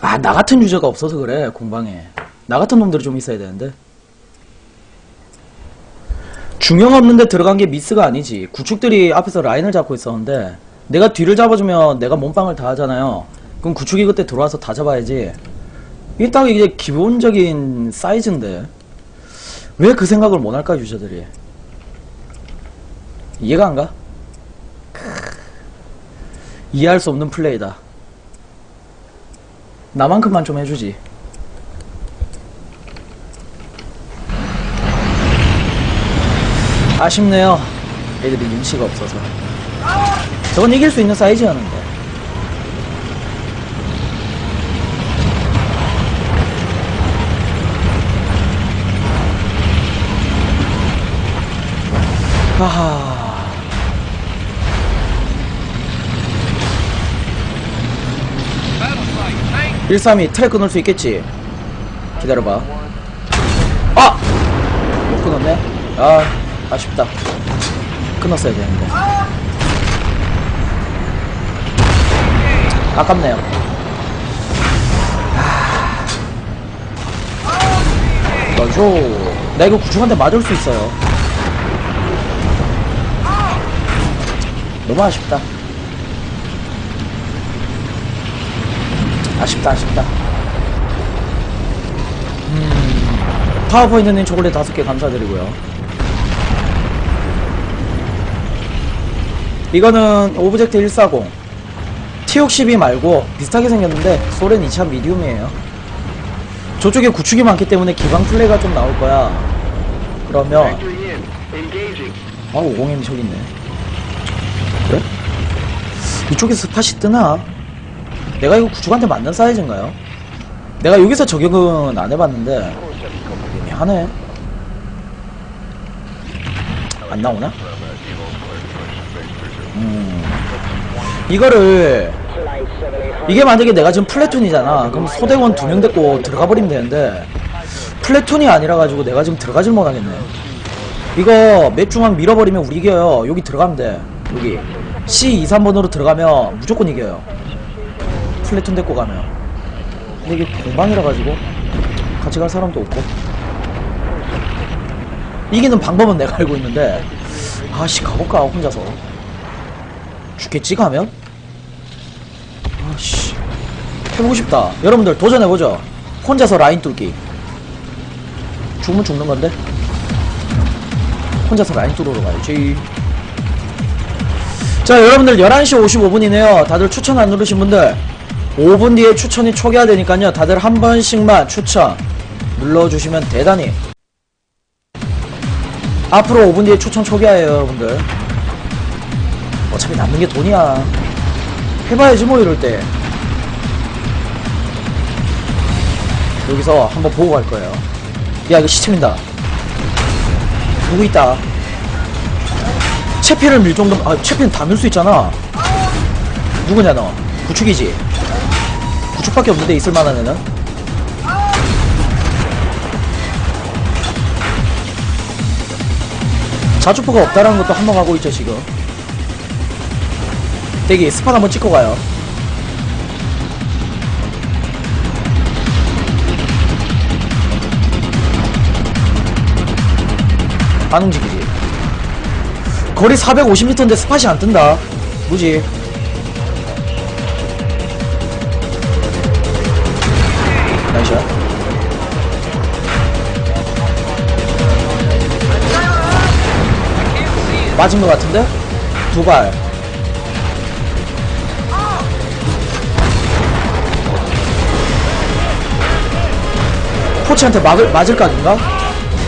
아, 나 같은 유저가 없어서 그래, 공방에. 나 같은 놈들이 좀 있어야 되는데. 중형 없는데 들어간 게 미스가 아니지. 구축들이 앞에서 라인을 잡고 있었는데, 내가 뒤를 잡아주면 내가 몸빵을 다 하잖아요. 그럼 구축이 그때 들어와서 다 잡아야지. 이게 딱 이게 기본적인 사이즈인데. 왜 그 생각을 못 할까, 유저들이? 이해가 안 가? 크... 이해할 수 없는 플레이다. 나만큼만 좀 해주지. 아쉽네요. 애들이 눈치가 없어서. 저건 이길 수 있는 사이즈였는데. 하하. 132 트랙 끊을 수 있겠지? 기다려봐. 아! 못 끊었네? 아, 아쉽다. 끊었어야 되는데. 아깝네요. 아. 넣어줘. 나 이거 구충한테 맞을 수 있어요. 너무 아쉽다. 아쉽다, 아쉽다. 음, 파워포인트님 초콜릿 다섯 개 감사드리고요. 이거는 오브젝트 140. T62 말고 비슷하게 생겼는데 소렌 2차 미디움이에요. 저쪽에 구축이 많기 때문에 기방 플레이가 좀 나올 거야. 그러면 아 50M 저기 있네. 그래? 이쪽에서 스팟이 뜨나? 내가 이거 구축한테 맞는 사이즈인가요? 내가 여기서 적용은 안 해봤는데 애매하네. 안 나오나? 음. 이거를 이게 만약에 내가 지금 플래툰이잖아. 그럼 소대원 두명 데리고 들어가 버리면 되는데 플래툰이 아니라 가지고 내가 지금 들어가질 못하겠네. 이거 맵 중앙 밀어버리면 우리 이겨요. 여기 들어가면 돼. 여기. C 2, 3번으로 들어가면 무조건 이겨요 플래툰 데리고 가면 근데 이게 공방이라 가지고 같이 갈 사람도 없고. 이기는 방법은 내가 알고 있는데 아씨 가볼까 혼자서. 죽겠지 가면? 아씨. 해보고 싶다. 여러분들 도전해보죠. 혼자서 라인 뚫기. 죽으면 죽는 건데? 혼자서 라인 뚫으러 가야지. 자 여러분들 11시 55분이네요. 다들 추천 안 누르신 분들 5분 뒤에 추천이 초기화되니까요. 다들 한 번씩만 추천 눌러주시면 대단히. 앞으로 5분 뒤에 추천 초기화해요 여러분들. 어차피 남는 게 돈이야. 해봐야지 뭐 이럴 때. 여기서 한번 보고 갈 거예요. 야 이거 시체민다. 누구 있다. 채피를 밀 정도 아 채피는 다 밀 수 있잖아. 누구냐 너? 구축이지 구축밖에 없는데 있을 만한 애는? 자주포가 없다라는 것도 한몫하고 있죠 지금. 대기 스팟 한번 찍고 가요. 안 움직이지 거리 450m인데 스팟이 안 뜬다. 무지 맞은 것 같은데? 두발. 포치한테 막을, 맞을 각인가?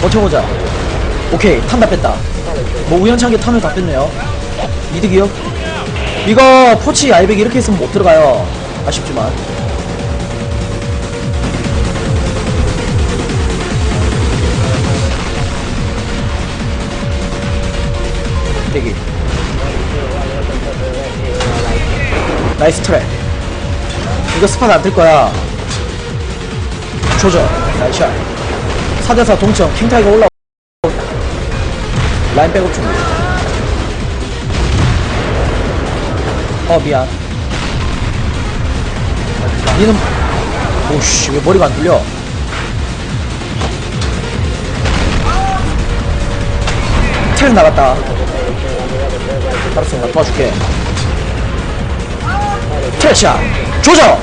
버텨보자. 오케이 탄 다 뺐다. 뭐 우연찮게 탄을 다 뺐네요. 이득이요 이거 포치 아이백 이렇게 있으면 못 들어가요. 아쉽지만 대기 나이스 트랙. 이거 스팟 안뜰 거야. 조져. 나이스 샷. 4대4 동점. 킹타이거 올라 라인 백업 준비 어 미안. 니는 오씨 왜 머리가 안 뚫려? 텔 나갔다 나 도와줄게. 텔샷 조져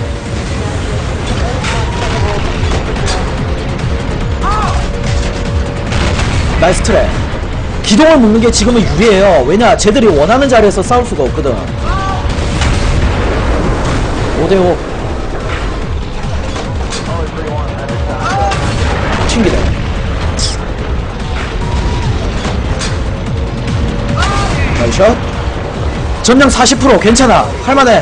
나이스 트랩 기동을 묶는 게 지금은 유리해요. 왜냐 쟤들이 원하는 자리에서 싸울 수가 없거든. 5대5 튕기네 전량 40% 괜찮아. 할만해.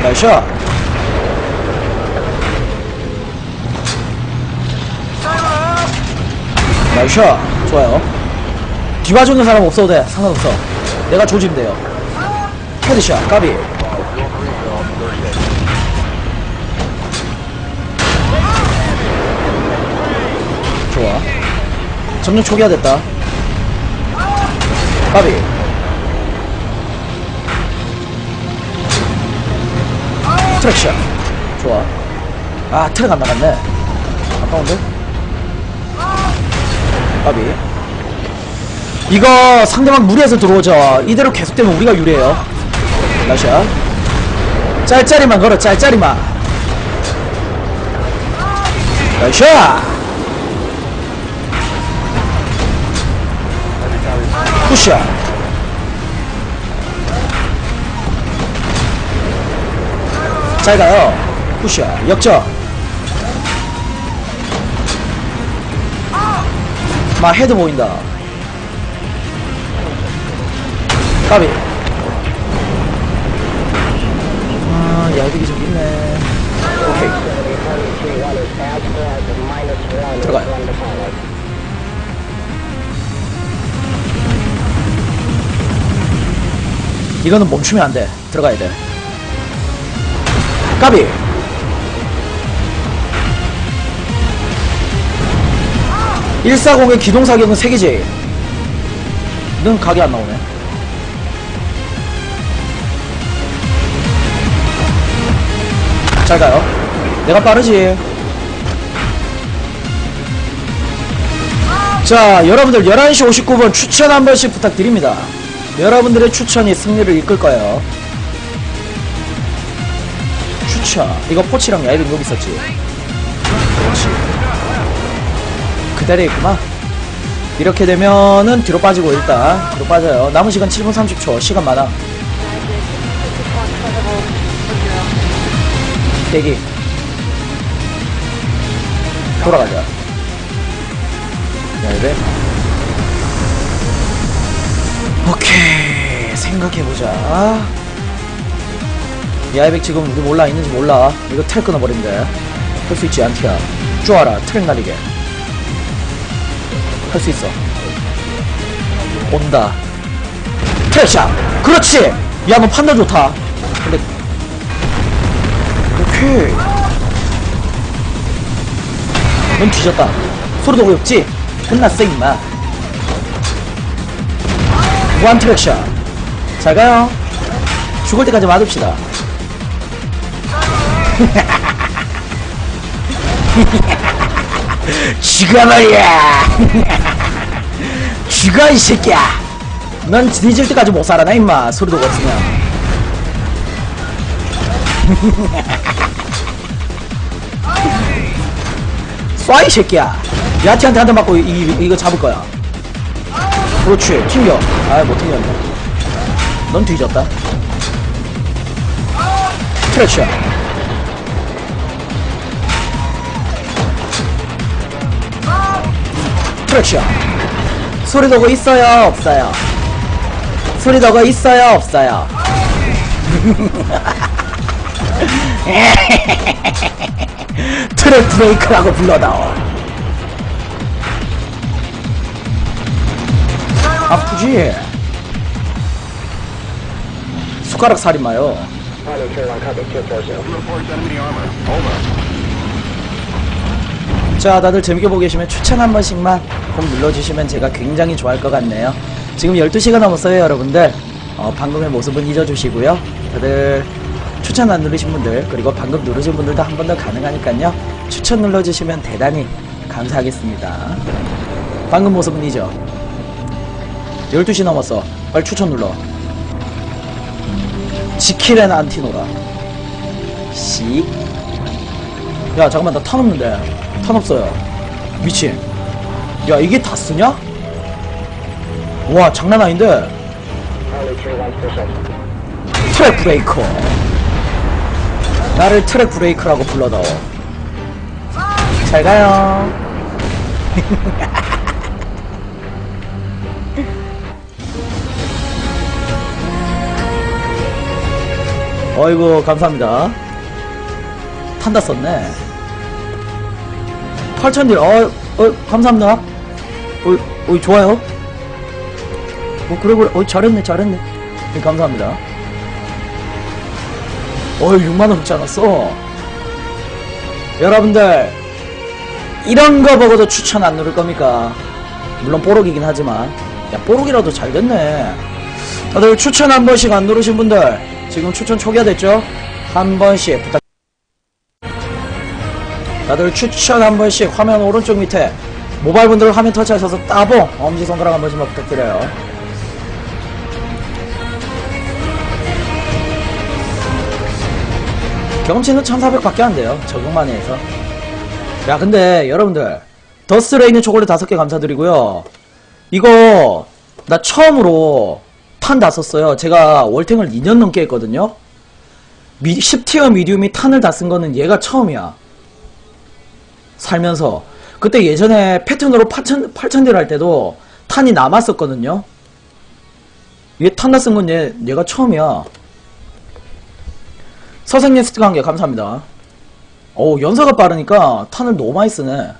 나이샷. 나이샷. 좋아요. 뒤봐주는 사람 없어도 돼. 상관없어. 내가 조지면 돼요. 헤드샷. 까비. 좋아. 점령 초기화 됐다. 까비 트랙샷 좋아. 아 트랙 안 나갔네. 아까운데? 까비. 이거 상대방 무리해서 들어오죠. 이대로 계속되면 우리가 유리해요. 나샷 짤짤이만 걸어 짤짤이만. 나샷 푸샷 잘 가요. 푸샷 역전. 마 헤드 보인다. 까비. 아 야비기 좀 있네. 오케이. 들어가요. 이거는 멈추면 안 돼. 들어가야 돼 까비. 일사공의 기동사격은 3개지. 는 각이 안 나오네. 잘 가요. 내가 빠르지. 자 여러분들 11시 59분 추천 한 번씩 부탁드립니다. 여러분들의 추천이 승리를 이끌 거예요 추천 이거 포치랑 야이빙 여기 있었지? 그렇지. 그대로 있구만 이렇게 되면은 뒤로 빠지고 일단 뒤로 빠져요. 남은 시간 7분 30초. 시간 많아. 대기. 돌아가자. 야이빙 오케이. 생각해보자 야이백 지금 우리 몰라 있는지 몰라. 이거 텔 끊어버린대. 할 수 있지 않티야 쪼아라 트랙 날리게. 할 수 있어. 온다. 트랙샷 그렇지! 야 너 판단 좋다. 근데 오케이. 넌 뒤졌다. 소리도 어렵지? 끝났어 임마. 무한 트랙샷 잘 가요. 죽을 때까지 맞읍시다 죽어 말이야 죽어 이 새끼야. 넌 뒤질 때까지 못 살아나 임마. 소리도 없으면. 쏴 이 새끼야. 야티한테 한 대 맞고 이, 이거 잡을 거야. 그렇지. 튕겨. 아 못 튕겼네. 넌 뒤졌다. 트랙 샷 트랙샷 소리 더고 있어요 없어요? 소리 더고 있어요 없어요? 트랙 브레이크라고 불러다오. 아프지? 숟가락 살인마요 자 다들 재밌게 보고 계시면 추천 한 번씩만 꼭 눌러주시면 제가 굉장히 좋아할 것 같네요. 지금 12시가 넘었어요 여러분들. 어, 방금의 모습은 잊어주시고요. 다들 추천 안 누르신 분들 그리고 방금 누르신 분들도 한 번 더 가능하니까요. 추천 눌러주시면 대단히 감사하겠습니다. 방금 모습은이죠 12시 넘었어. 빨리 추천 눌러. 지킬앤 안티노라. 씩. 야 잠깐만 나탄 없는데 탄 없어요. 미친. 야 이게 다 쓰냐? 와 장난 아닌데. 트랙 브레이커. 나를 트랙 브레이커라고 불러다오. 잘 가요. 어이구 감사합니다. 탄다 썼네 8,000딜 어, 어 감사합니다. 어, 어 좋아요. 어 그래 그래 어 잘했네 잘했네. 네, 감사합니다. 어 6만원 흑지 않았어. 여러분들 이런 거 보고도 추천 안 누를 겁니까? 물론 뽀록이긴 하지만. 야 뽀록이라도 잘 됐네. 다들 추천 한 번씩 안 누르신 분들 지금 추천 초기화 됐죠? 한 번씩 부탁 다들 추천 한 번씩 화면 오른쪽 밑에 모바일 분들 화면 터치하셔서 따봉! 엄지손가락 한 번씩만 부탁드려요. 경험치는 1400밖에 안 돼요. 적응만 해서. 야 근데 여러분들 더스트레이는 초콜릿 5개 감사드리고요. 이거 나 처음으로 탄 다 썼어요. 제가 월탱을 2년 넘게 했거든요. 미, 10티어 미디움이 탄을 다 쓴 거는 얘가 처음이야 살면서. 그때 예전에 패턴으로 8천, 8천딜 할 때도 탄이 남았었거든요. 얘탄다쓴건 얘, 얘가 처음이야. 선생님 스티커 한 개 감사합니다. 오 연사가 빠르니까 탄을 너무 많이 쓰네.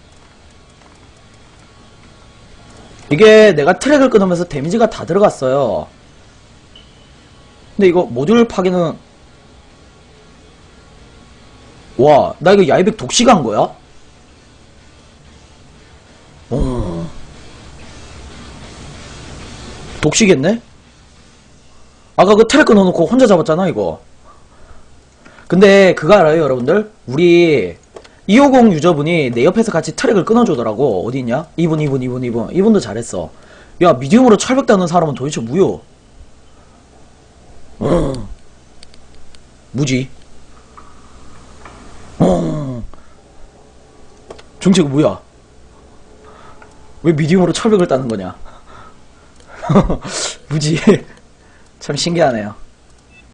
이게 내가 트랙을 끊으면서 데미지가 다 들어갔어요. 근데 이거 모듈 파괴는 와 나 이거 야이백 독시가 한 거야? 어. 독시겠네? 아까 그 트랙 끊어놓고 혼자 잡았잖아 이거 근데 그거 알아요 여러분들? 우리 250 유저분이 내 옆에서 같이 트랙을 끊어주더라고 어디 있냐? 이분 이분 이분 이분 이분도 잘했어 야 미디움으로 철벽 다는 사람은 도대체 무요 어. 무지 어. 정체가 뭐야 왜 미디움으로 철벽을 따는 거냐? 무지 참 신기하네요